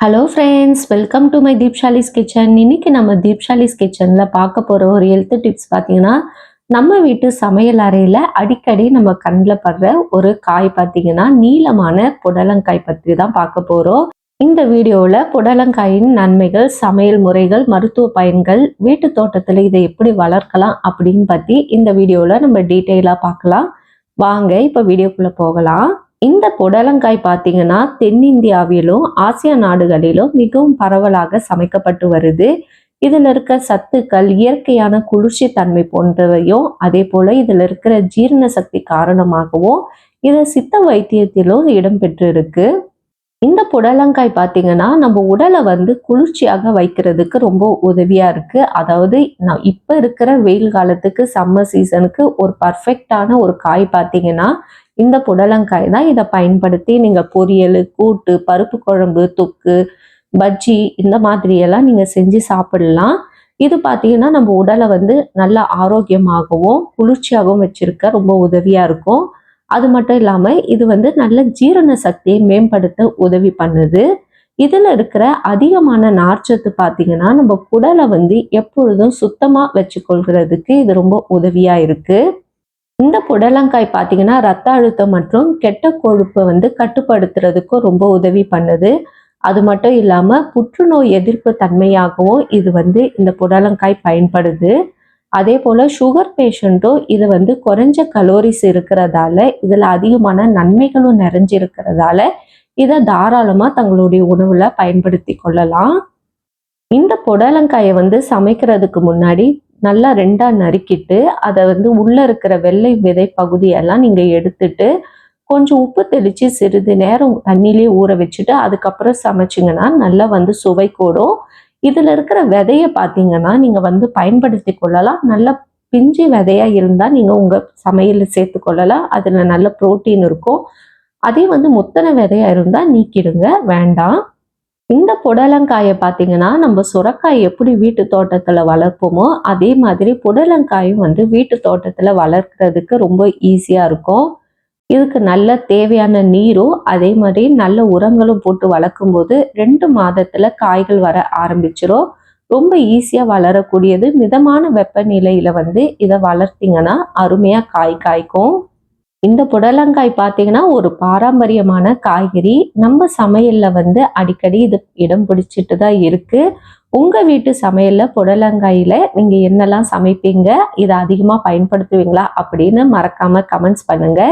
Hello friends welcome to my Deepshali's kitchen இன்னைக்கு நம்ம தீப்ஷாலிஸ் கிச்சனில் பார்க்க போகிற ஒரு ஹெல்த் டிப்ஸ் பார்த்தீங்கன்னா நம்ம வீட்டு சமையல் அறையில் அடிக்கடி நம்ம கண்ணில் படுற ஒரு காய் பார்த்தீங்கன்னா நீளமான புடலங்காய் பற்றி தான் பார்க்க போகிறோம் இந்த வீடியோவில் புடலங்காயின் நன்மைகள் சமையல் முறைகள் மருத்துவ பயன்கள் வீட்டு தோட்டத்தில் இதை எப்படி வளர்க்கலாம் அப்படின்னு பற்றி இந்த வீடியோவில் நம்ம டீட்டெயிலாக பார்க்கலாம். வாங்க இப்போ வீடியோக்குள்ளே போகலாம். இந்த புடலங்காய் பார்த்தீங்கன்னா தென்னிந்தியாவிலும் ஆசிய நாடுகளிலும் மிகவும் பரவலாக சமைக்கப்பட்டு வருது. இதில் இருக்க சத்துக்கள் இயற்கையான குளிர்ச்சி தன்மை போன்றவையும் அதே போல இதில் இருக்கிற ஜீரண சக்தி காரணமாகவும் இது சித்த வைத்தியத்திலும் இடம்பெற்றிருக்கு. இந்த புடலங்காய் பார்த்தீங்கன்னா நம்ம உடலை வந்து குளிர்ச்சியாக வைக்கிறதுக்கு ரொம்ப உதவியா இருக்கு. அதாவது நான் இப்போ இருக்கிற வெயில் காலத்துக்கு சம்மர் சீசனுக்கு ஒரு பர்ஃபெக்டான ஒரு காய் பார்த்தீங்கன்னா இந்த புடலங்காய் தான் இதை பயன்படுத்தி நீங்கள் பொரியல் கூட்டு பருப்பு குழம்பு தொக்கு பஜ்ஜி இந்த மாதிரியெல்லாம் நீங்கள் செஞ்சு சாப்பிடலாம். இது பார்த்தீங்கன்னா நம்ம உடலை வந்து நல்ல ஆரோக்கியமாகவும் குளிர்ச்சியாகவும் வச்சிருக்க ரொம்ப உதவியாக இருக்கும். அது மட்டும் இல்லாமல் இது வந்து நல்ல ஜீரண சக்தியை மேம்படுத்த உதவி பண்ணுது. இதில் இருக்கிற அதிகமான நார்ச்சத்து பார்த்தீங்கன்னா நம்ம குடலை வந்து எப்பொழுதும் சுத்தமாக வச்சுக்கொள்கிறதுக்கு இது ரொம்ப உதவியாக இருக்குது இந்த புடலங்காய் பார்த்தீங்கன்னா ரத்த அழுத்தம் மற்றும் கெட்ட கொழுப்பை வந்து கட்டுப்படுத்துறதுக்கும் ரொம்ப உதவி பண்ணுது. அது மட்டும் இல்லாமல் புற்றுநோய் எதிர்ப்பு தன்மையாகவும் இது வந்து இந்த புடலங்காய் பயன்படுது. அதே போல் சுகர் பேஷண்ட்டும் இது வந்து குறைஞ்ச கலோரிஸ் இருக்கிறதால இதில் அதிகமான நன்மைகளும் நிறைஞ்சிருக்கிறதால இதை தாராளமாக தங்களுடைய உணவில் பயன்படுத்தி கொள்ளலாம். இந்த புடலங்காயை வந்து சமைக்கிறதுக்கு முன்னாடி நல்லா ரெண்டாக நறுக்கிட்டு அதை வந்து உள்ளே இருக்கிற வெள்ளை விதை பகுதியெல்லாம் நீங்கள் எடுத்துட்டு கொஞ்சம் உப்பு தெளித்து சிறிது நேரம் தண்ணியிலே ஊற வச்சுட்டு அதுக்கப்புறம் சமைச்சிங்கன்னா நல்லா வந்து சுவை கூடும். இதில் இருக்கிற விதையை பார்த்தீங்கன்னா நீங்கள் வந்து பயன்படுத்தி கொள்ளலாம். நல்ல பிஞ்சு விதையாக இருந்தால் நீங்கள் உங்கள் சமையலில் சேர்த்து கொள்ளலாம். அதில் நல்ல ப்ரோட்டீன் இருக்கும். அதே வந்து முத்தனை விதையாக இருந்தால் நீக்கிடுங்க. வேண்டாம். இந்த புடலங்காயை பார்த்தீங்கன்னா நம்ம சுரக்காய் எப்படி வீட்டு தோட்டத்தில் வளர்ப்போமோ அதே மாதிரி புடலங்காயும் வந்து வீட்டு தோட்டத்தில் வளர்க்குறதுக்கு ரொம்ப ஈஸியாக இருக்கும். இதுக்கு நல்ல தேவையான நீரும் அதே மாதிரி நல்ல உரங்களும் போட்டு வளர்க்கும் போது ரெண்டு மாதத்தில் காய்கள் வர ஆரம்பிச்சிடும் ரொம்ப ஈஸியாக வளரக்கூடியது. மிதமான வெப்பநிலையில் வந்து இதை வளர்த்திங்கன்னா அருமையாக காய் காய்க்கும். இந்த புடலங்காய் பார்த்தீங்கன்னா ஒரு பாரம்பரியமான காய்கறி. நம்ம சமையல்ல வந்து அடிக்கடி இது இடம் பிடிச்சிட்டு தான் இருக்கு. உங்க வீட்டு சமையல்ல புடலங்காயில நீங்க என்னெல்லாம் சமைப்பீங்க? இதை அதிகமா பயன்படுத்துவீங்களா? அப்படின்னு மறக்காம கமெண்ட்ஸ் பண்ணுங்க.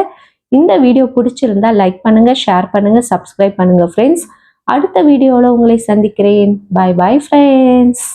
இந்த வீடியோ பிடிச்சிருந்தா லைக் பண்ணுங்க ஷேர் பண்ணுங்க சப்ஸ்கிரைப் பண்ணுங்க ஃப்ரெண்ட்ஸ் அடுத்த வீடியோவில் உங்களை சந்திக்கிறேன். பாய் பாய் ஃப்ரெண்ட்ஸ்